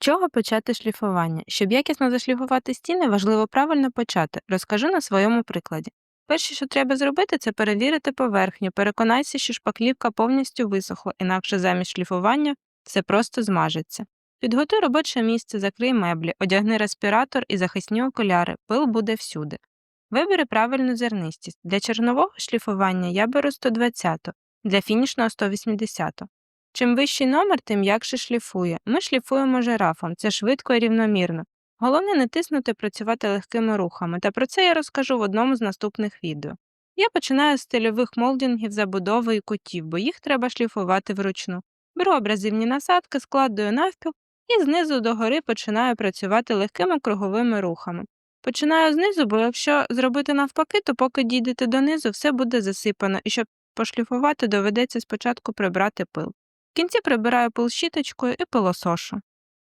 чого почати шліфування? Щоб якісно зашліфувати стіни, важливо правильно почати. Розкажу на своєму прикладі. Перше, що треба зробити, це перевірити поверхню, переконайся, що шпаклівка повністю висохла, інакше замість шліфування все просто змажеться. Підготуй робоче місце, закрий меблі, одягни респіратор і захисні окуляри, пил буде всюди. Вибери правильну зернистість. Для чорнового шліфування я беру 120, для фінішного 180. Чим вищий номер, тим м'якше шліфує. Ми шліфуємо жирафом, це швидко і рівномірно. Головне не тиснути, працювати легкими рухами, та про це я розкажу в одному з наступних відео. Я починаю з стильових молдінгів, забудови і кутів, бо їх треба шліфувати вручну. Беру абразивні насадки, складую навпіл і знизу до гори починаю працювати легкими круговими рухами. Починаю знизу, бо якщо зробити навпаки, то поки дійдете донизу, все буде засипано, і щоб пошліфувати, доведеться спочатку прибрати пил. В кінці прибираю пил щіточкою і пилосошу.